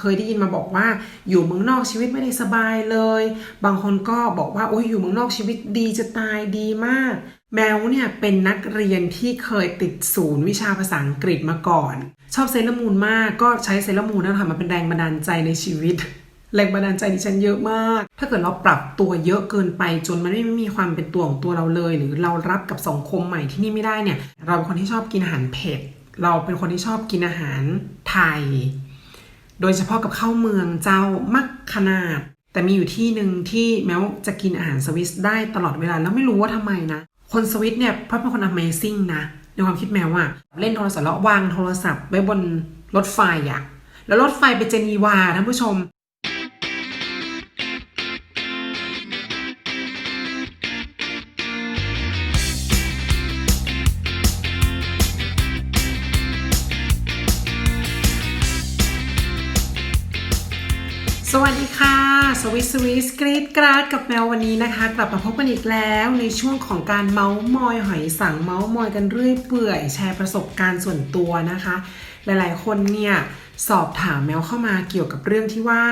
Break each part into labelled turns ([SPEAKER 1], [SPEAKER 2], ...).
[SPEAKER 1] เคยได้ยินมาบอกว่าอยู่เมืองนอกชีวิตไม่ได้สบายเลย บางคนก็บอกว่าโอ้ยอยู่เมืองนอกชีวิตดีจะตายดีมาก แมวเนี่ยเป็นนักเรียนที่เคยติดศูนย์วิชาภาษาอังกฤษมาก่อน ชอบเซเลอร์มูนมากก็ใช้เซเลอร์มูนนั่นแหละค่ะมาเป็นแรงบันดาลใจในชีวิตแรงบันดาลใจดิฉันเยอะมาก ถ้าเกิดเราปรับตัวเยอะเกินไปจนมันไม่มีความเป็นตัวของตัวเราเลย หรือเรารับกับสังคมใหม่ที่นี่ไม่ได้เนี่ย เราเป็นคนที่ชอบกินอาหารเผ็ด เราเป็นคนที่ชอบกินอาหารไทย โดยเฉพาะกับข้าวเมืองเจ้ามักขนาด แต่มีอยู่ที่หนึ่งที่แม้วจะกินอาหารสวิสได้ตลอดเวลาแล้วไม่รู้ว่าทำไมนะ คนสวิสเนี่ยเพราะเป็นคน Amazing นะในความคิดแมวอะเล่นโทรศัพท์แล้ววางโทรศัพท์ไว้บนรถไฟอะแล้วรถไฟไปเจนีวาท่านผู้ชม วิสสวิสกรีดกราดกับแมววันนี้นะคะ กลับมาพบกันอีกแล้วในช่วงของการเมาส์มอยหอยสังเมาส์มอยกันเรื่อยเปื่อยแชร์ประสบการณ์ส่วนตัวนะคะ หลายๆ คนเนี่ยสอบถามแมวเข้ามาเกี่ยวกับเรื่องที่ว่า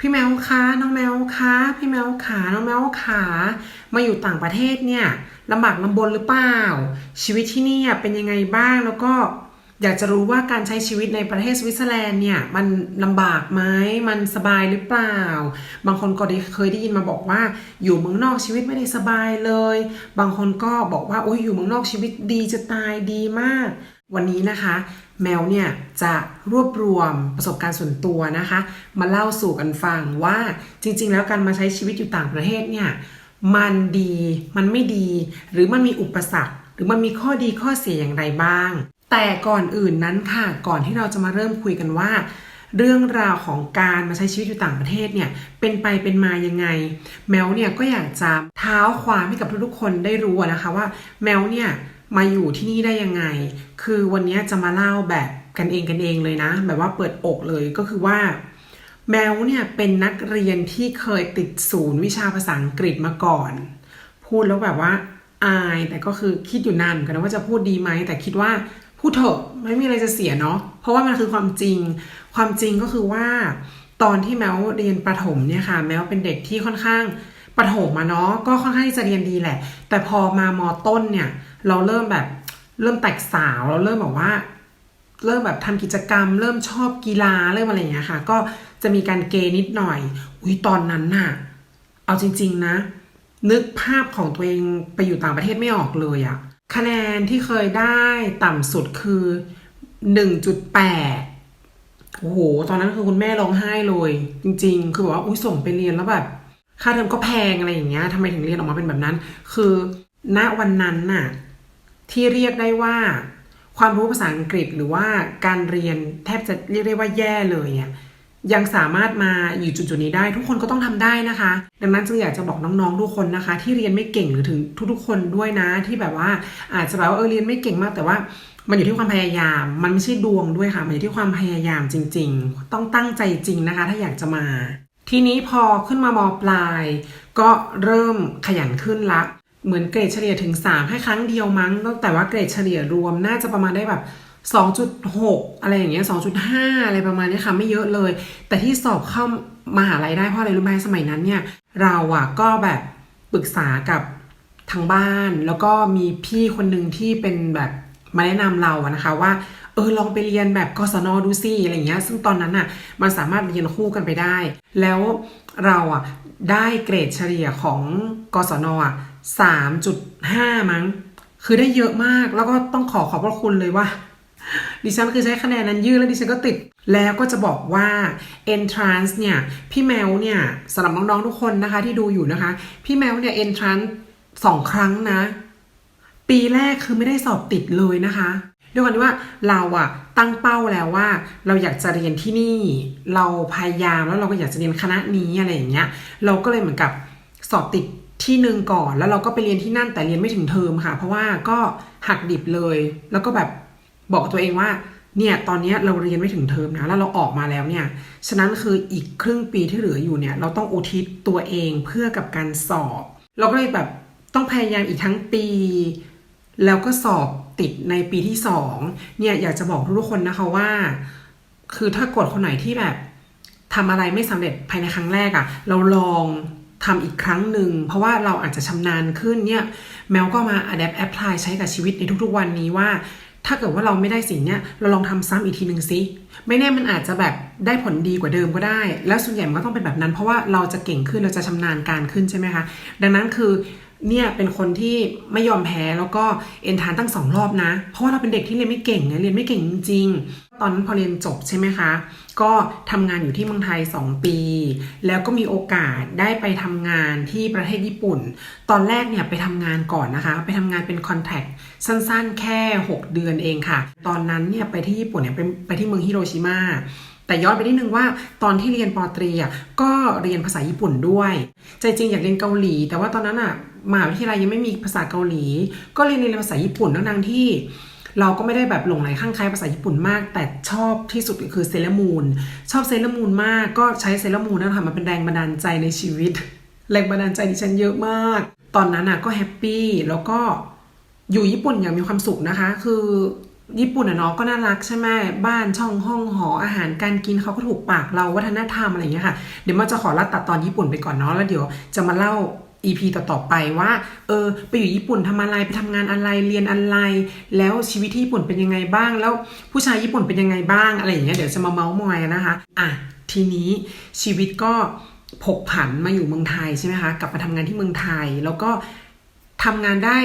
[SPEAKER 1] พี่แมวคะน้องแมวคะพี่แมวขาน้องแมวขามาอยู่ต่างประเทศเนี่ยลำบากลำบนหรือเปล่า ชีวิตที่นี่เป็นยังไงบ้างแล้วก็ อยากจะรู้ว่าการใช้ชีวิตในประเทศสวิตเซอร์แลนด์เนี่ยมันลำบากไหมมันสบายหรือเปล่า บางคนก็เคยได้ยินมาบอกว่า อยู่เมืองนอกชีวิตไม่ได้สบายเลย บางคนก็บอกว่าโอ้ยอยู่เมืองนอกชีวิตดีจะตายดีมาก วันนี้นะคะ แมวเนี่ยจะรวบรวมประสบการณ์ส่วนตัวนะคะ มาเล่าสู่กันฟังว่าจริง ๆ แล้วการมาใช้ชีวิตอยู่ต่างประเทศเนี่ยมันดีมันไม่ดี หรือมันมีอุปสรรค หรือมันมีข้อดีข้อเสียอย่างไรบ้าง แต่ก่อนอื่นนั้นค่ะ ก่อนที่เราจะมาเริ่มคุยกันว่า เรื่องราวของการมาใช้ชีวิตอยู่ต่างประเทศเนี่ยเป็นไปเป็นมายังไง แมวเนี่ยก็อยากจะเท้าความให้กับทุกๆคนได้รู้นะคะว่า แมวเนี่ยมาอยู่ที่นี่ได้ยังไง คือวันนี้จะมาเล่าแบบกันเองกันเองเลยนะ แบบว่าเปิดอกเลยก็คือว่า แมวเนี่ยเป็นนักเรียนที่เคยติดศูนย์วิชาภาษาอังกฤษมาก่อน พูดแล้วแบบว่าอายแต่ก็คือคิดอยู่นานเหมือนกันนะว่าจะพูดดีไหมแต่คิดว่า พูดเถอะไม่มีอะไรจะเสียเนาะเพราะว่ามันคือความจริง ความจริงก็คือว่า ตอนที่แมวเรียนประถมเนี่ยค่ะ แมวเป็นเด็กที่ค่อนข้างประถมมาเนาะก็ค่อนข้างที่จะเรียนดีแหละ แต่พอมามอต้นเนี่ย เราเริ่มแบบเริ่มแตกสาวเราเริ่มแบบว่า เริ่มแบบทำกิจกรรม เริ่มชอบกีฬาเริ่มอะไรอย่างเงี้ยค่ะ ก็จะมีการเกย์นิดหน่อย อุ้ยตอนนั้นน่ะ เอาจริง ๆนะ นึกภาพของตัวเองไปอยู่ต่างประเทศไม่ออกเลยอะ คะแนนที่เคยได้ต่ำสุดคือ 1.8 โอ้โห ตอนนั้นคือคุณแม่ร้องไห้เลย จริง ๆ คือแบบว่าอุ้ยส่งไปเรียนแล้วแบบค่าเทอมก็แพงอะไรอย่างเงี้ยทำไมถึงเรียนออกมาเป็นแบบนั้น คือณวันนั้นน่ะที่เรียกได้ว่า ความรู้ภาษาอังกฤษหรือว่าการเรียนแทบจะเรียกได้ว่าแย่เลยอะ ยังสามารถมาอยู่จุดๆนี้ได้ทุกคนก็ต้องทำได้นะคะ ดังนั้นจึงอยากจะบอกน้องๆทุกคนนะคะ ที่เรียนไม่เก่งหรือถึงทุกๆคนด้วยนะ ที่แบบว่าอาจจะแบบว่าเออเรียนไม่เก่งมากแต่ว่ามันอยู่ที่ความพยายาม มันไม่ใช่ดวงด้วยค่ะ มันอยู่ที่ความพยายามจริง ๆ ต้องตั้งใจจริงนะคะ ถ้าอยากจะมา ทีนี้พอขึ้นมามปลาย ก็เริ่มขยันขึ้นละเหมือนเกรดเฉลี่ยถึง3แค่ครั้งเดียวมั้งแต่ว่าเกรดเฉลี่ยรวมน่าจะประมาณได้แบบ 2.6 อะไรอย่างเงี้ย 2.5 อะไรประมาณนี้ค่ะไม่เยอะเลย แต่ที่สอบเข้ามหาลัยได้เพราะอะไรรู้ไหมสมัยนั้นเนี่ย เราอะก็แบบปรึกษากับทางบ้าน แล้วก็มีพี่คนหนึ่งที่เป็นแบบมาแนะนำเราอะนะคะว่า เออลองไปเรียนแบบกศนดูสิอะไรเงี้ย ซึ่งตอนนั้นอะมันสามารถเรียนคู่กันไปได้ แล้วเราอะได้เกรดเฉลี่ยของกศนอะ3.5 มั้ง คือได้เยอะมากแล้วก็ต้องขอขอบพระคุณเลยว่า ดิฉันคือใช้คะแนนนั้นยื่นแล้วดิฉันก็ติด แล้วก็จะบอกว่า entrance เนี่ย พี่แมวเนี่ยสำหรับน้องๆทุกคนนะคะที่ดูอยู่นะคะ พี่แมวเนี่ย entrance สองครั้งนะ ปีแรกคือไม่ได้สอบติดเลยนะคะด้วยความที่ว่าเราอะตั้งเป้าแล้วว่า เราอยากจะเรียนที่นี่ เราพยายามแล้วเราก็อยากจะเรียนคณะนี้อะไรอย่างเงี้ย เราก็เลยเหมือนกับสอบติดที่หนึ่งก่อน แล้วเราก็ไปเรียนที่นั่นแต่เรียนไม่ถึงเทอมค่ะ เพราะว่าก็หักดิบเลย แล้วก็แบบ บอกตัวเองว่าเนี่ยตอนนี้เราเรียนไม่ถึงเทอมนะแล้วเราออกมาแล้วเนี่ยฉะนั้นคืออีกครึ่งปีที่เหลืออยู่เนี่ยเราต้องอุทิศตัวเองเพื่อกับการสอบ เราก็เลยแบบต้องพยายามอีกทั้งปี แล้วก็สอบติดในปีที่สองเนี่ยอยากจะบอกทุกคนนะคะว่า คือถ้ากดคนไหนที่แบบทำอะไรไม่สำเร็จภายในครั้งแรกอะ่ะ เราลองทำอีกครั้งหนึ่ง เพราะว่าเราอาจจะชำนาญขึ้นเนี่ยแมวก็มา adapt apply ใช้กับชีวิตในทุกๆวันนี้ว่า ถ้าเกิดว่าเราไม่ได้สิ่งเนี้ยเราลองทำซ้ำอีกทีหนึ่งสิไม่แน่มันอาจจะแบบได้ผลดีกว่าเดิมก็ได้ แล้วส่วนใหญ่มันก็ต้องเป็นแบบนั้น เพราะว่าเราจะเก่งขึ้นเราจะชำนาญการขึ้นใช่ไหมคะ ดังนั้นคือ เนี่ยเป็นคนที่ไม่ยอมแพ้แล้วก็เอนทานตั้งสองรอบนะ เพราะว่าเราเป็นเด็กที่เรียนไม่เก่งเนี่ยเรียนไม่เก่งจริงๆตอนนั้นพอเรียนจบใช่ไหมคะ ก็ทำงานอยู่ที่เมืองไทย 2 ปี แล้วก็มีโอกาสได้ไปทำงานที่ประเทศญี่ปุ่น ตอนแรกเนี่ยไปทำงานก่อนนะคะ ไปทำงานเป็นคอนแทคสั้นๆ แค่ 6 เดือนเองค่ะ ตอนนั้นเนี่ยไปที่ญี่ปุ่นเนี่ยไปไปที่เมืองฮิโรชิมา แต่ย้อนไปนิดนึงว่าตอนที่เรียนปอตรีอะก็เรียนภาษาญี่ปุ่นด้วย ใจจริงอยากเรียนเกาหลี แต่ว่าตอนนั้นอะมหาวิทยาลัยยังไม่มีภาษาเกาหลี ก็เรียนเรียนภาษาญี่ปุ่นทั้งๆที่เราก็ไม่ได้แบบหลงไหลข้างใครภาษาญี่ปุ่นมาก แต่ชอบที่สุดก็คือเซเลมูนชอบเซเลมูนมากก็ใช้เซเลมูนนั่นแหละค่ะมาเป็นแรงบันดาลใจในชีวิต แรงบันดาลใจดิฉันเยอะมาก ตอนนั้นอะก็แฮปปี้แล้วก็อยู่ญี่ปุ่นอย่างมีความสุขนะคะ คือ ญี่ปุ่นอะเนาะก็น่ารักใช่ไหมบ้านช่องห้องหออาหารการกินเขาก็ถูกปากเราวัฒนธรรมอะไรอย่างเงี้ยค่ะ เดี๋ยวมันจะขอรัดตัดตอนญี่ปุ่นไปก่อนเนาะแล้วเดี๋ยวจะมาเล่า EP ต่อๆไปว่าเออไปอยู่ญี่ปุ่นทำอะไรไปทำงานอะไรเรียนอะไร แล้วชีวิตที่ญี่ปุ่นเป็นยังไงบ้าง แล้วผู้ชายญี่ปุ่นเป็นยังไงบ้างอะไรอย่างเงี้ยเดี๋ยวจะมาเมาส์มอยนะคะอะทีนี้ชีวิตก็ผกผันมาอยู่เมืองไทยใช่ไหมคะกลับมาทำงานที่เมืองไทย แล้วก็ทำงานได้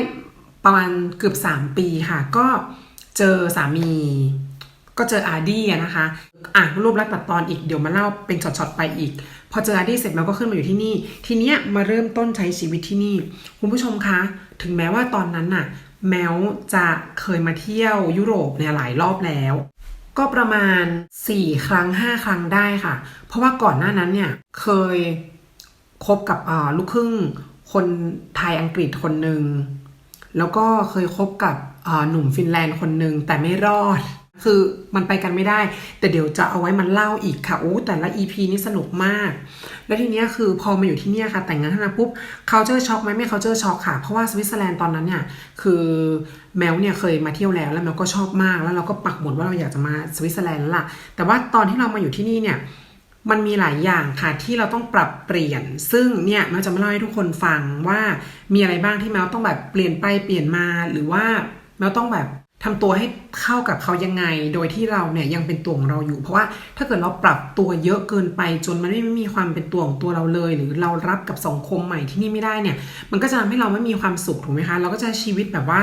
[SPEAKER 1] ประมาณเกือบ 3 ปีค่ะ ก็ เจอสามีก็เจออาร์ดี้นะคะ อะรูปรัดตัดตอนอีกเดี๋ยวมาเล่าเป็นช็อตๆไปอีก พอเจออาร์ดี้เสร็จเราก็ขึ้นมาอยู่ที่นี่ ทีเนี้ยมาเริ่มต้นใช้ชีวิตที่นี่ คุณผู้ชมคะ ถึงแม้ว่าตอนนั้นน่ะ แมวจะเคยมาเที่ยวยุโรปเนี่ยหลายรอบแล้ว ก็ประมาณ 4 ครั้ง 5 ครั้งได้ค่ะ เพราะว่าก่อนหน้านั้นเนี่ยเคยคบกับลูกครึ่ง คนไทยอังกฤษคนหนึ่งแล้วก็เคยคบกับ หนุ่มฟินแลนด์คนหนึ่งแต่ไม่รอด คือมันไปกันไม่ได้ แต่เดี๋ยวจะเอาไว้มันเล่าอีกค่ะโอ้แต่ละ EP นี่สนุกมาก แล้วทีเนี้ยคือพอมาอยู่ที่เนี่ยค่ะ แต่งงานขึ้นมาปุ๊บเขาเจอช็อกไหมไม่เขาเจอช็อกค่ะ เพราะว่าสวิตเซอร์แลนด์ตอนนั้นเนี่ยคือแมวเนี่ยเคยมาเที่ยวแล้วแล้วแมวก็ชอบมากแล้วเราก็ปักหมุดว่าเราอยากจะมาสวิตเซอร์แลนด์แล้วล่ะ แต่ว่าตอนที่เรามาอยู่ที่นี่เนี่ยมันมีหลายอย่างค่ะที่เราต้องปรับเปลี่ยน ซึ่งเนี่ยแมวจะมาเล่าให้ทุกคนฟังว่ามีอะไรบ้างที่แมวต้องแบบเปลี่ยนไปเปลี่ยนมาหรือว่า แมวต้องแบบทำตัวให้เข้ากับเขายังไง โดยที่เราเนี่ยยังเป็นตัวของเราอยู่ เพราะว่าถ้าเกิดเราปรับตัวเยอะเกินไปจนมันไม่มีความเป็นตัวของตัวเราเลย หรือเรารับกับสังคมใหม่ที่นี่ไม่ได้เนี่ย มันก็จะทำให้เราไม่มีความสุขถูกไหมคะ เราก็จะชีวิตแบบว่า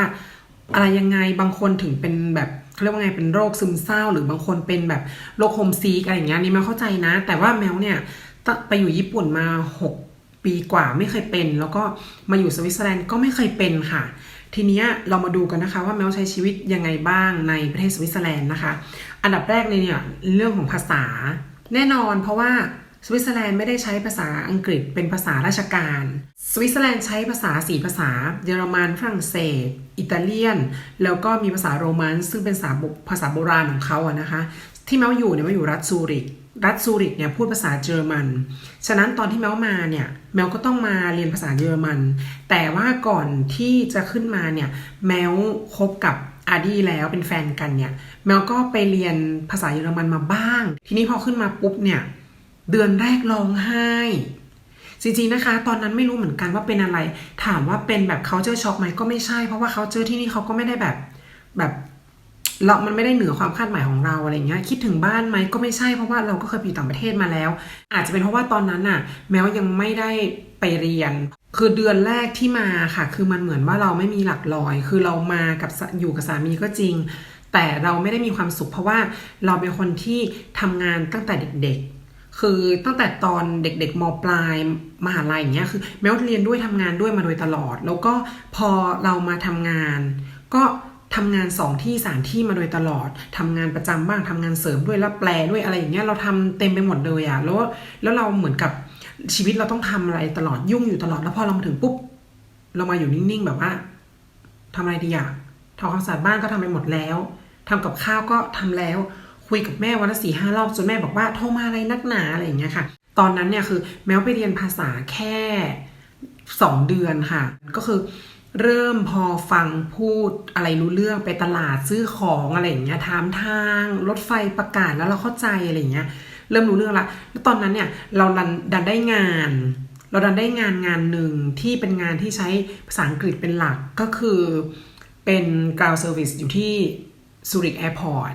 [SPEAKER 1] อะไรยังไงบางคนถึงเป็นแบบเขาเรียกว่าไงเป็นโรคซึมเศร้า หรือบางคนเป็นแบบโรคโฮมซีกอะไรอย่างเงี้ยนี่มวเข้าใจนะ แต่ว่าแมวเนี่ยไปอยู่ญี่ปุ่นมา 6 ปีกว่าไม่เคยเป็น แล้วก็มาอยู่สวิตเซอร์แลนด์ก็ไม่เคยเป็นค่ะ ทีนี้เรามาดูกันนะคะว่าแมวใช้ชีวิตยังไงบ้างในประเทศสวิตเซอร์แลนด์นะคะ อันดับแรกเลยเนี่ยเรื่องของภาษา แน่นอนเพราะว่าสวิตเซอร์แลนด์ไม่ได้ใช้ภาษาอังกฤษเป็นภาษาราชการ สวิตเซอร์แลนด์ใช้ภาษาสี่ภาษา เยอรมันฝรั่งเศส อิตาเลียน แล้วก็มีภาษาโรมันซึ่งเป็นภาษาโบภาษาโบราณของเขาอะนะคะ ที่แมวอยู่เนี่ยแมวอยู่รัฐซูริก รัฐซูริกเนี่ยพูดภาษาเยอรมัน ฉะนั้นตอนที่แมวมาเนี่ยแมวก็ต้องมาเรียนภาษาเยอรมัน แต่ว่าก่อนที่จะขึ้นมาเนี่ยแมวคบกับอาดี้แล้วเป็นแฟนกันเนี่ยแมวก็ไปเรียนภาษาเยอรมันมาบ้าง ทีนี้พอขึ้นมาปุ๊บเนี่ยเดือนแรกร้องไห้ จริงๆนะคะ ตอนนั้นไม่รู้เหมือนกันว่าเป็นอะไร ถามว่าเป็นแบบเขาเจอช็อกไหมก็ไม่ใช่ เพราะว่าเขาเจอที่นี่เขาก็ไม่ได้แบบแบบ เรามันไม่ได้เหนือความคาดหมายของเราอะไรเงี้ยคิดถึงบ้านไหมก็ไม่ใช่เพราะว่าเราก็เคยไปอยู่ต่างประเทศมาแล้ว อาจจะเป็นเพราะว่าตอนนั้นน่ะ แม้ว่ายังไม่ได้ไปเรียน คือเดือนแรกที่มาค่ะ คือมันเหมือนว่าเราไม่มีหลักลอย คือเรามากับอยู่กับสามีก็จริง แต่เราไม่ได้มีความสุข เพราะว่าเราเป็นคนที่ทำงานตั้งแต่เด็กๆคือตั้งแต่ตอนเด็กๆมปลายมหาลัยอย่างเงี้ยคือแม้ว่าเรียนด้วยทำงานด้วยมาโดยตลอด แล้วก็พอเรามาทำงาน ก็ ทำงานสองที่สามที่มาโดยตลอดทำงานประจำบ้างทำงานเสริมด้วยแล้วแปลด้วยอะไรอย่างเงี้ยเราทำเต็มไปหมดเลยอะแล้วแล้วเราเหมือนกับชีวิตเราต้องทำอะไรตลอดยุ่งอยู่ตลอดแล้วพอเรามาถึงปุ๊บเรามาอยู่นิ่งๆแบบว่าทำอะไรดีอะทำความสะอาดบ้านก็ทำไปหมดแล้วทำกับข้าวก็ทำแล้วคุยกับแม่วันละสี่ห้ารอบจนแม่บอกว่าโทรมาอะไรนักหนาอะไรอย่างเงี้ยค่ะ ตอนนั้นเนี่ยคือแม้วไปเรียนภาษาแค่สองเดือนค่ะ ก็คือ เริ่มพอฟังพูดอะไรรู้เรื่องไปตลาดซื้อของอะไรอย่างเงี้ยถามทางรถไฟประกาศแล้วเราเข้าใจอะไรอย่างเงี้ย เริ่มรู้เรื่องละแล้วตอนนั้นเนี่ยเราดันดันได้งาน เราดันได้งานงานหนึ่งที่เป็นงานที่ใช้ภาษาอังกฤษเป็นหลักก็คือเป็น ground service อยู่ที่ซูริกแอร์พอร์ต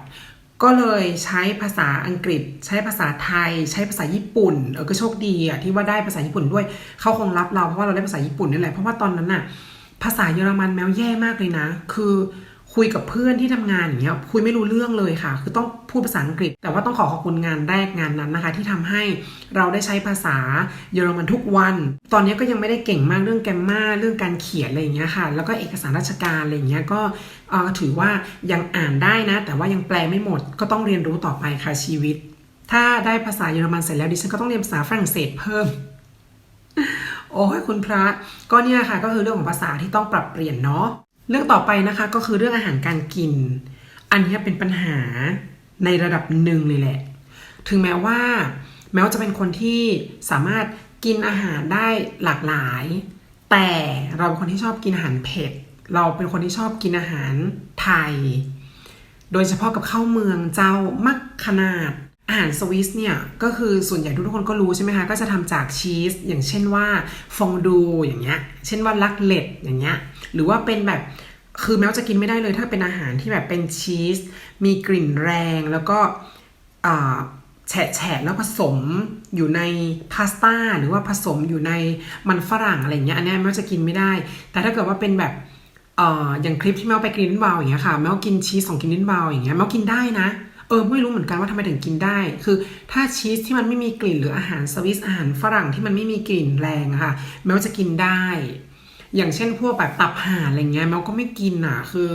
[SPEAKER 1] ก็เลยใช้ภาษาอังกฤษ ใช้ภาษาไทย ใช้ภาษาญี่ปุ่นเออก็โชคดีอะที่ว่าได้ภาษาญี่ปุ่นด้วยเขาคงรับเราเพราะว่าเราได้ภาษาญี่ปุ่นนี่แหละเพราะว่าตอนนั้นน่ะ ภาษาเยอรมันแมวแย่มากเลยนะ คือคุยกับเพื่อนที่ทำงานอย่างเงี้ยคุยไม่รู้เรื่องเลยค่ะ คือต้องพูดภาษาอังกฤษ แต่ว่าต้องขอขอบคุณงานแรกงานนั้นนะคะ ที่ทำให้เราได้ใช้ภาษาเยอรมันทุกวัน ตอนนี้ก็ยังไม่ได้เก่งมากเรื่องแกรมมาเรื่องการเขียนอะไรอย่างเงี้ยค่ะ แล้วก็เอกสารราชการอะไรอย่างเงี้ยก็ถือว่ายังอ่านได้นะ แต่ว่ายังแปลไม่หมด ก็ต้องเรียนรู้ต่อไปค่ะชีวิต ถ้าได้ภาษาเยอรมันเสร็จแล้วดิฉันก็ต้องเรียนภาษาฝรั่งเศสเพิ่ม โอ้ยคุณพระก็เนี่ยค่ะก็คือเรื่องของภาษาที่ต้องปรับเปลี่ยนเนาะเรื่องต่อไปนะคะก็คือเรื่องอาหารการกิน อันนี้เป็นปัญหาในระดับหนึ่งเลยแหละ ถึงแม้ว่า แม้ว่าจะเป็นคนที่สามารถกินอาหารได้หลากหลาย แต่เราเป็นคนที่ชอบกินอาหารเผ็ดเราเป็นคนที่ชอบกินอาหารไทย โดยเฉพาะกับข้าวเมืองเจ้ามักขนาด อาหารสวิสเนี่ยก็คือส่วนใหญ่ทุกคนก็รู้ใช่ไหมคะก็จะทำจากชีสอย่างเช่นว่าฟองดูอย่างเงี้ยเช่นว่าลักเล็ดอย่างเงี้ยหรือว่าเป็นแบบคือแม้ว่าจะกินไม่ได้เลยถ้าเป็นอาหารที่แบบเป็นชีสมีกลิ่นแรงแล้วก็แฉะแฉะแล้วผสมอยู่ในพาสต้าหรือว่าผสมอยู่ในมันฝรั่งอะไรเงี้ยอันนี้แม้ว่าจะกินไม่ได้ แต่ถ้าเกิดว่าเป็นแบบออย่างคลิปที่แมวไปกินนิวเบาอย่างเงี้ยค่ะแมวกินชีสของกินนินบาอย่างเงี้ยแมวกินได้นะ เออไม่รู้เหมือนกันว่าทำไมถึงกินได้ คือถ้าชีสที่มันไม่มีกลิ่นหรืออาหารสวิสอาหารฝรั่งที่มันไม่มีกลิ่นแรงอะค่ะแมวจะกินได้ อย่างเช่นพวกแบบตับห่านอะไรเงี้ยแมวก็ไม่กินอะคือ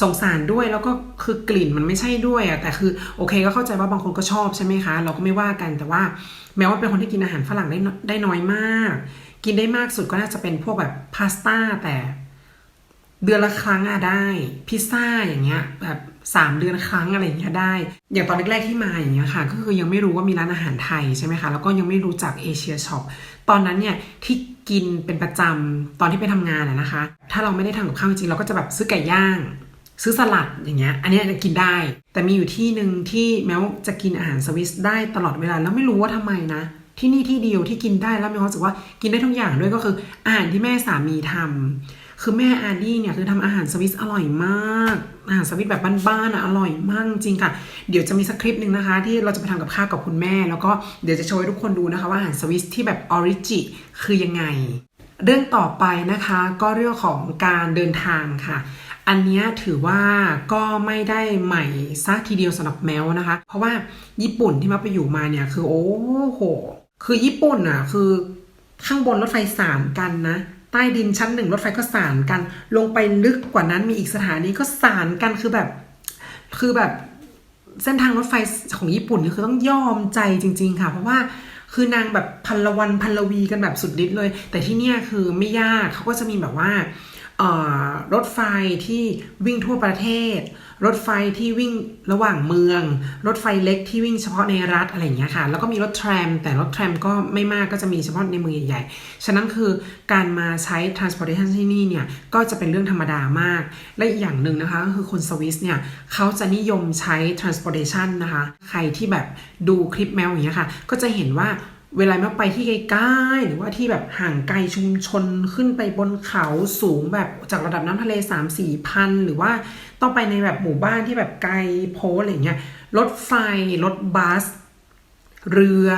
[SPEAKER 1] สงสารด้วยแล้วก็คือกลิ่นมันไม่ใช่ด้วยอะแต่คือโอเคก็เข้าใจว่าบางคนก็ชอบใช่ไหมคะ เราก็ไม่ว่ากันแต่ว่า แม้ว่าเป็นคนที่กินอาหารฝรั่งได้ได้น้อยมาก กินได้มากสุดก็น่าจะเป็นพวกแบบพาสต้าแต่เดือนละครั้งอะได้ พิซซ่าอย่างเงี้ย แบบ สามเดือนครั้งอะไรอย่างเงี้ยได้ อย่างตอนแรกๆที่มาอย่างเงี้ยค่ะ ก็คือยังไม่รู้ว่ามีร้านอาหารไทยใช่ไหมคะ แล้วก็ยังไม่รู้จักเอเชียช็อป ตอนนั้นเนี่ยที่กินเป็นประจำตอนที่ไปทำงานอะนะคะ ถ้าเราไม่ได้ทำกับข้าวจริงๆเราก็จะแบบซื้อไก่ย่าง ซื้อสลัดอย่างเงี้ย อันนี้กินได้ แต่มีอยู่ที่หนึ่งที่แม้ว่าจะกินอาหารสวิสได้ตลอดเวลาแล้วไม่รู้ว่าทำไมนะ ที่นี่ที่เดียวที่กินได้แล้วมีความรู้สึกว่ากินได้ทุกอย่างด้วยก็คืออาหารที่แม่สามีทำ คือแม่อาดี้เนี่ยคือทำอาหารสวิสอร่อยมาก อาหารสวิสแบบบ้านๆอะอร่อยมากจริงค่ะ เดี๋ยวจะมีสักคลิปหนึ่งนะคะ ที่เราจะไปทำกับข้าวกับคุณแม่ แล้วก็เดี๋ยวจะโชว์ให้ทุกคนดูนะคะว่าอาหารสวิสที่แบบออริจิคือยังไง เรื่องต่อไปนะคะก็เรื่องของการเดินทางค่ะอันนี้ถือว่าก็ไม่ได้ใหม่ซะทีเดียวสำหรับแมวนะคะ เพราะว่าญี่ปุ่นที่มาไปอยู่มาเนี่ยคือโอ้โห คือญี่ปุ่นอะคือข้างบนรถไฟสานกันนะ ใต้ดินชั้นหนึ่งรถไฟก็สานกัน ลงไปลึกกว่านั้นมีอีกสถานีก็สานกันคือแบบ คือแบบเส้นทางรถไฟของญี่ปุ่นนี่คือต้องยอมใจจริง ๆ ค่ะ เพราะว่าคือนางแบบพันละวันพันละวีกันแบบสุดฤทธิ์เลย แต่ที่เนี่ยคือไม่ยากเขาก็จะมีแบบว่ารถไฟที่วิ่งทั่วประเทศ รถไฟที่วิ่งระหว่างเมือง รถไฟเล็กที่วิ่งเฉพาะในรัฐอะไรอย่างเงี้ยค่ะ แล้วก็มีรถแทรม แต่รถแทรมก็ไม่มากก็จะมีเฉพาะในเมืองใหญ่ๆ ฉะนั้นคือการมาใช้ transportation ที่นี่เนี่ย ก็จะเป็นเรื่องธรรมดามาก และอีกอย่างหนึ่งนะคะก็คือคนสวิสเนี่ยเขาจะนิยมใช้ transportation นะคะ ใครที่แบบดูคลิปแมวอย่างเงี้ยค่ะ ก็จะเห็นว่า เวลามวไปที่ไกลๆหรือว่าที่แบบห่างไกลชุมชนขึ้นไปบนเขาสูงแบบจากระดับน้ำทะเล3 4มสี่พันหรือว่าต้องไปในแบบหมู่บ้านที่แบบไกลโพ้อะไรเงี้ยรถไฟรถบัส เรือ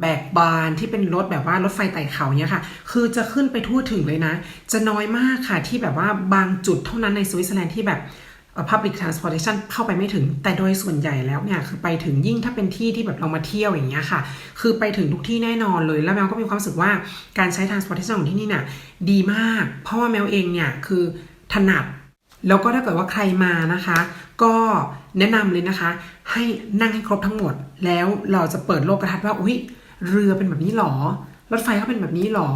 [SPEAKER 1] แบกบานที่เป็นรถแบบว่ารถไฟไต่เขาเนี่ยค่ะ คือจะขึ้นไปทั่วถึงเลยนะ จะน้อยมากค่ะที่แบบว่าบางจุดเท่านั้นในสวิตเซอร์แลนด์ที่แบบ public transportation เข้าไปไม่ถึง แต่โดยส่วนใหญ่แล้วเนี่ยคือไปถึงยิ่งถ้าเป็นที่ที่แบบเรามาเที่ยวอย่างเงี้ยค่ะ คือไปถึงทุกที่แน่นอนเลยแล้วแมวก็มีความรู้สึกว่าการใช้ transportation ของที่นี่น่ะดีมาก เพราะว่าแมวเองเนี่ยคือถนัด แล้วก็ถ้าเกิดว่าใครมานะคะ ก็แนะนำเลยนะคะ ให้นั่งให้ครบทั้งหมด แล้วเราจะเปิดโลกกระทัดว่าอุ้ยเรือเป็นแบบนี้หรอ รถไฟก็เป็นแบบนี้หรอ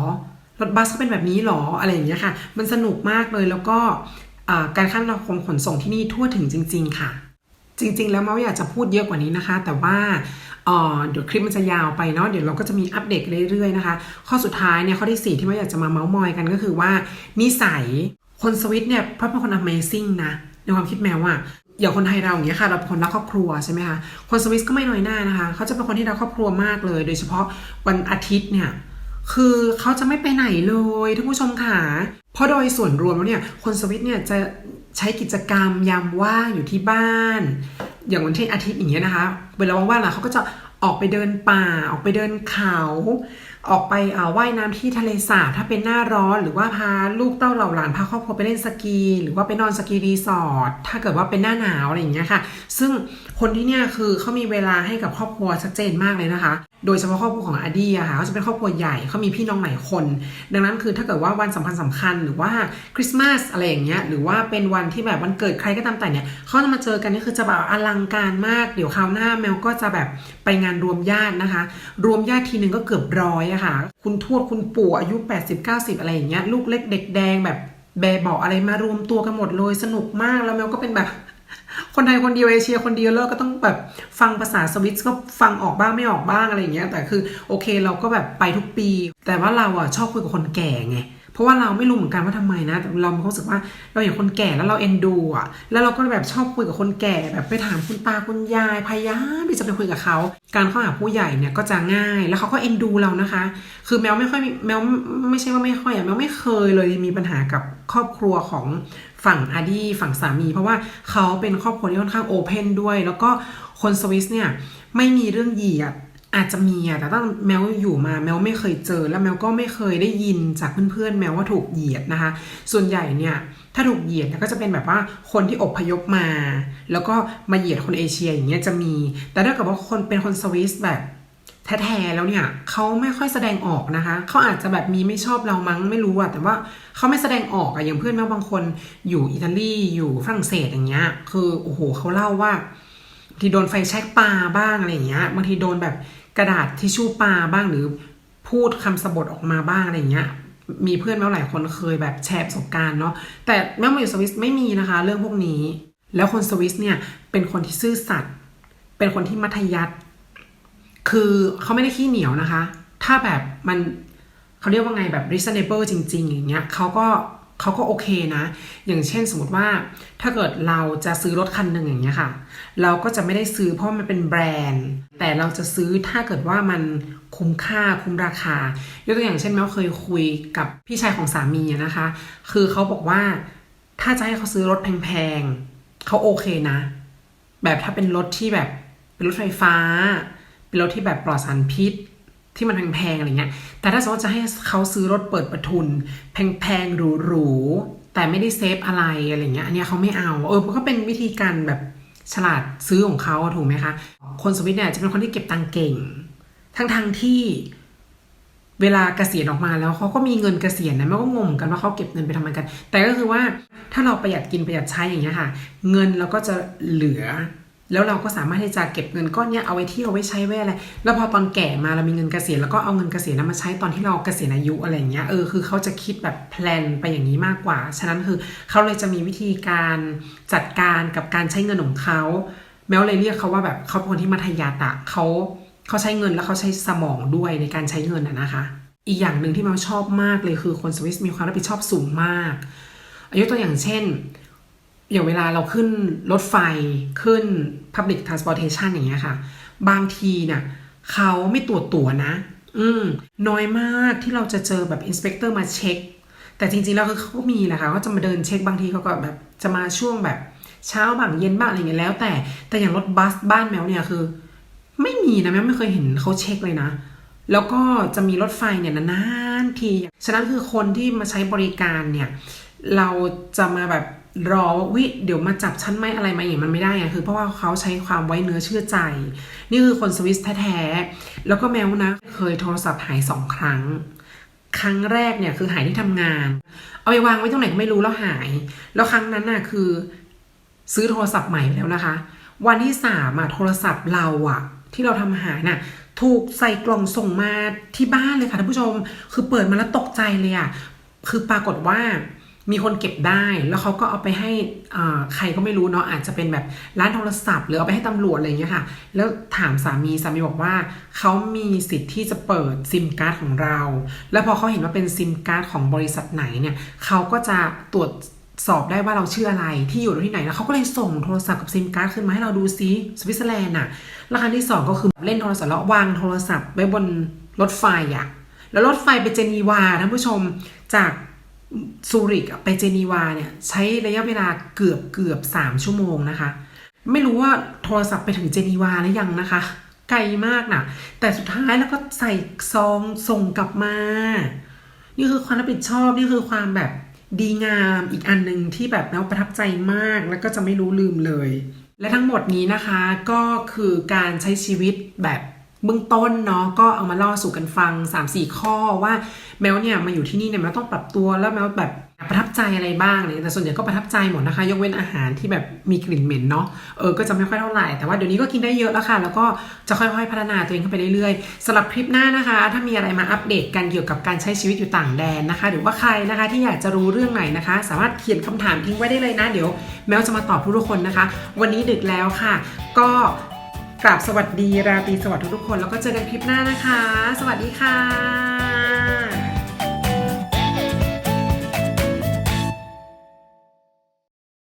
[SPEAKER 1] รถบัสก็เป็นแบบนี้หรออะไรอย่างเงี้ยค่ะ มันสนุกมากเลยแล้วก็ การขั้นตอนขนขนส่งที่นี่ทั่วถึงจริง ๆ ค่ะ จริง ๆ แล้วเมาอยากจะพูดเยอะกว่านี้นะคะ แต่ว่าเดี๋ยวคลิปมันจะยาวไปเนาะเดี๋ยวเราก็จะมีอัปเดตเรื่อยๆนะคะ ข้อสุดท้ายเนี่ยข้อที่ 4 ที่เมาอยากจะมาเมาส์มอยกันก็คือว่านิสัยคนสวิตเนี่ยเพราะเป็นคน Amazing นะในความคิดแมวอะอย่างคนไทยเราอย่างเงี้ยค่ะเราเป็นคนรักครอบครัวใช่ไหมคะคนสวิสก็ไม่น้อยหน้านะคะ เขาจะเป็นคนที่รักครอบครัวมากเลย โดยเฉพาะวันอาทิตย์เนี่ย คือเขาจะไม่ไปไหนเลยท่านผู้ชมค่ะ เพราะโดยส่วนรวมแล้วเนี่ย คนสวิตเนี่ยจะใช้กิจกรรมยามว่างอยู่ที่บ้าน อย่างวันที่อาทิตย์อย่างเงี้ยนะคะ เวลาว่างๆล่ะเขาก็จะออกไปเดินป่า ออกไปเดินเขา ออกไปว่ายน้ำที่ทะเลสาบถ้าเป็นหน้าร้อน หรือว่าพาลูกเต้าเหล่าหลานพาครอบครัวไปเล่นสกี หรือว่าไปนอนสกีรีสอร์ทถ้าเกิดว่าเป็นหน้าหนาวอะไรอย่างเงี้ยค่ะ ซึ่งคนที่เนี่ยคือเขามีเวลาให้กับครอบครัวชัดเจนมากเลยนะคะ โดยเฉพาะครอบครัวของอดีอะค่ะเขาจะเป็นครอบครัวใหญ่เขามีพี่น้องหลายคน ดังนั้นคือถ้าเกิดว่าวันสำคัญสำคัญหรือว่าคริสต์มาสอะไรอย่างเงี้ยหรือว่าเป็นวันที่แบบวันเกิดใครก็ตามแต่เนี่ยเขาจะมาเจอกันนี่คือจะแบบอลังการมาก เดี๋ยวคราวหน้าแมวก็จะแบบไปงานรวมญาตินะคะ รวมญาติทีนึงก็เกือบร้อยอะค่ะ คุณทวดคุณปู่อายุ 80 90 อะไรอย่างเงี้ยลูกเล็กเด็กแดงแบบแบเบาอะไรมารวมตัวกันหมดเลยสนุกมากแล้วแมวก็เป็นแบบคนไทยคนเดียวเอเชียคนเดียวแล้วก็ต้องแบบฟังภาษาสวิตก็ฟังออกบ้างไม่ออกบ้างอะไรอย่างเงี้ยแต่คือโอเคเราก็แบบไปทุกปี แต่ว่าเราอะชอบคุยกับคนแก่ไง เพราะว่าเราไม่รู้เหมือนกันว่าทำไมนะ แต่เรามีความรู้สึกว่าเราเห็นคนแก่แล้วเราเอ็นดูอะแล้วเราก็แบบชอบคุยกับคนแก่แบบไปถามคุณตาคุณยายพยายามที่จะไปคุยกับเขา การเข้าหาผู้ใหญ่เนี่ยก็จะง่าย แล้วเขาก็เอ็นดูเรานะคะ คือแมวไม่ค่อยแมวไม่ใช่ว่าไม่ค่อยอะแมวไม่เคยเลยมีปัญหากับครอบครัวของฝั่งอาดีฝั่งสามี เพราะว่าเขาเป็นครอบครัวที่ค่อนข้างโอเพนด้วย แล้วก็คนสวิสเนี่ยไม่มีเรื่องเหยียด อาจจะมีอะแต่ตั้งแมวอยู่มาแมวไม่เคยเจอ แล้วแมวก็ไม่เคยได้ยินจากเพื่อนๆ แมวว่าถูกเหยียดนะคะ ส่วนใหญ่เนี่ยถ้าถูกเหยียดก็จะเป็นแบบว่าคนที่อพยพมา แล้วก็มาเหยียดคนเอเชียอย่างเงี้ยจะมี แต่ถ้าเกิดว่าคนเป็นคนสวิสแบบแท้ๆแล้วเนี่ยเขาไม่ค่อยแสดงออกนะคะเขาอาจจะแบบมีไม่ชอบเรามั้งไม่รู้อะแต่ว่าเขาไม่แสดงออกอะอย่างเพื่อนแม่บางคนอยู่อิตาลีอยู่ฝรั่งเศสอย่างเงี้ย คือโอ้โหเขาเล่าว่าบางทีโดนไฟแช็กปลาบ้างอะไรอย่างเงี้ยบางทีโดนแบบ กระดาษทิชชู่ปลาบ้างหรือพูดคำสบทออกมาบ้างอะไรเงี้ย มีเพื่อนแม่หลายคนเคยแบบแชร์ประสบการณ์เนาะแต่แม่มาอยู่สวิสไม่มีนะคะ เรื่องพวกนี้ แล้วคนสวิสเนี่ยเป็นคนที่ซื่อสัตย์เป็นคนที่มัธยัสถ์คือเขาไม่ได้ขี้เหนียวนะคะ ถ้าแบบมันเขาเรียกว่าไงแบบ reasonable จริง ๆ อย่างเงี้ยเขาก็ เขาก็โอเคนะ อย่างเช่นสมมติว่าถ้าเกิดเราจะซื้อรถคันหนึ่งอย่างเงี้ยค่ะ เราก็จะไม่ได้ซื้อเพราะมันเป็นแบรนด์ แต่เราจะซื้อถ้าเกิดว่ามันคุ้มค่าคุ้มราคายกตัวอย่างเช่นแมวเคยคุยกับพี่ชายของสามีอะนะคะ คือเขาบอกว่าถ้าจะให้เขาซื้อรถแพงๆเขาโอเคนะ แบบถ้าเป็นรถที่แบบเป็นรถไฟฟ้า เป็นรถที่แบบปลอดสารพิษ ที่มันแพงๆอะไรเงี้ย แต่ถ้าสมมติจะให้เขาซื้อรถเปิดประทุน แพงๆหรูๆแต่ไม่ได้เซฟอะไรอะไรเงี้ย อันนี้เขาไม่เอา เออมันก็เป็นวิธีการแบบฉลาดซื้อของเขาถูกไหมคะ คนสวิตเนี่ยจะเป็นคนที่เก็บตังค์เก่ง ทั้งๆที่เวลาเกษียณออกมาแล้วเขาก็มีเงินเกษียณนะไมันก็งงกันว่าเขาเก็บเงินไปทำอะไมกัน แต่ก็คือว่าถ้าเราประหยัดกินประหยัดใช้อย่างเงี้ยค่ะ เงินเราก็จะเหลือ แล้วเราก็สามารถที่จะเก็บเงินก้อนเนี้ยเอาไว้เที่ยวเอาไว้ใช้ไว้อะไรแล้วพอตอนแก่มาเรามีเงินเกษียณแล้วก็เอาเงินเกษียณนั้นมาใช้ตอนที่เราเกษียณอายุอะไรเงี้ยเออคือเขาจะคิดแบบแพลนไปอย่างนี้มากกว่า ฉะนั้นคือเขาเลยจะมีวิธีการจัดการกับการใช้เงินของเขาแม้วเลยเรียกเขาว่าแบบเขาเป็นคนที่มัธยัสถ์อะเขาเขาใช้เงินแล้วเขาใช้สมองด้วยในการใช้เงินอะนะคะ อีกอย่างหนึ่งที่แมวชอบมากเลยคือคนสวิสมีความรับผิดชอบสูงมากอายุตัวอย่างเช่น อย่างเวลาเราขึ้นรถไฟขึ้น Public Transportation อย่างเงี้ยค่ะ บางทีเนี่ยเขาไม่ตรวจตั๋วนะ อืม น้อยมากที่เราจะเจอแบบอินสเปกเตอร์มาเช็ค แต่จริงๆ แล้วคือเขาก็มีแหละค่ะก็จะมาเดินเช็คบางทีเขาก็แบบจะมาช่วงแบบเช้าบ้างเย็นบ้างอะไรเงี้ยแล้ว แต่แต่อย่างรถบัสบ้านแมวเนี่ยคือ ไม่มีนะแมวไม่เคยเห็นเขาเช็คเลยนะ แล้วก็จะมีรถไฟเนี่ยนานๆที ฉะนั้นคือคนที่มาใช้บริการเนี่ย เราจะมาแบบ รอว่าวิเดี๋ยวมาจับชั้นไหมอะไรมาอย่างมันไม่ได้อะคือเพราะว่าเขาใช้ความไว้เนื้อเชื่อใจ นี่คือคนสวิสแท้ๆแล้วก็แมวนะ เคยโทรศัพท์หายสองครั้ง ครั้งแรกเนี่ยคือหายที่ทำงาน เอาไปวางไว้ตรงไหนก็ไม่รู้แล้วหาย แล้วครั้งนั้นน่ะคือ ซื้อโทรศัพท์ใหม่แล้วนะคะ วันที่สามอะโทรศัพท์เราอะที่เราทำหายน่ะถูกใส่กล่องส่งมาที่บ้านเลยค่ะท่านผู้ชม คือเปิดมาแล้วตกใจเลยอะคือปรากฏว่า มีคนเก็บได้แล้วเขาก็เอาไปให้ใครก็ไม่รู้เนาะอาจจะเป็นแบบร้านโทรศัพท์ หรือเอาไปให้ตำรวจอะไรอย่างเงี้ยค่ะ แล้วถามสามีสามีบอกว่าเขามีสิทธิ์ที่จะเปิดซิมการ์ดของเรา แล้วพอเขาเห็นว่าเป็นซิมการ์ดของบริษัทไหนเนี่ยเขาก็จะตรวจสอบได้ว่าเราชื่ออะไรที่อยู่ที่ไหนแล้วเขาก็เลยส่งโทรศัพท์กับซิมการ์ดขึ้นมาให้เราดูซิสวิตเซอร์แลนด์อะแล้วครั้งที่สองก็คือเล่นโทรศัพท์แล้ววางโทรศัพท์ไว้บนรถไฟอะแล้วรถไฟไปเจนีวาท่านผู้ชมจาก ซูริกไปเจนีวาเนี่ยใช้ระยะเวลาเกือบเกือบสามชั่วโมงนะคะ ไม่รู้ว่าโทรศัพท์ไปถึงเจนีวาหรือยังนะคะ ไกลมากนะแต่สุดท้ายแล้วก็ใส่ซองส่งกลับมา นี่คือความรับผิดชอบนี่คือความแบบดีงามอีกอันหนึ่งที่แบบแมวประทับใจมากแล้วก็จะไม่รู้ลืมเลย และทั้งหมดนี้นะคะก็คือการใช้ชีวิตแบบ เบื้องต้นเนาะก็เอามาเล่าสู่กันฟัง 3-4 ข้อว่าแมวเนี่ยมาอยู่ที่นี่เนี่ยแมวต้องปรับตัวแล้วแมวแบบประทับใจอะไรบ้างเนี่ยแต่ส่วนใหญ่ก็ประทับใจหมดนะคะ ยกเว้นอาหารที่แบบมีกลิ่นเหม็นเนาะเออก็จะไม่ค่อยเท่าไหร่แต่ว่าเดี๋ยวนี้ก็กินได้เยอะแล้วค่ะ แล้วก็จะค่อยๆพัฒนาตัวเองขึ้นไปเรื่อยๆสำหรับคลิปหน้านะคะ ถ้ามีอะไรมาอัปเดตกันเกี่ยวกับการใช้ชีวิตอยู่ต่างแดนนะคะ หรือว่าใครนะคะที่อยากจะรู้เรื่องไหนนะคะ สามารถเขียนคำถามทิ้งไว้ได้เลยนะเดี๋ยว แมวจะมาตอบทุกคนนะคะ วันนี้ดึกแล้วค่ะ ก็ กราบสวัสดีราตรีสวัสดีทุกคน แล้วก็เจอกันคลิปหน้านะคะ สวัสดีค่ะ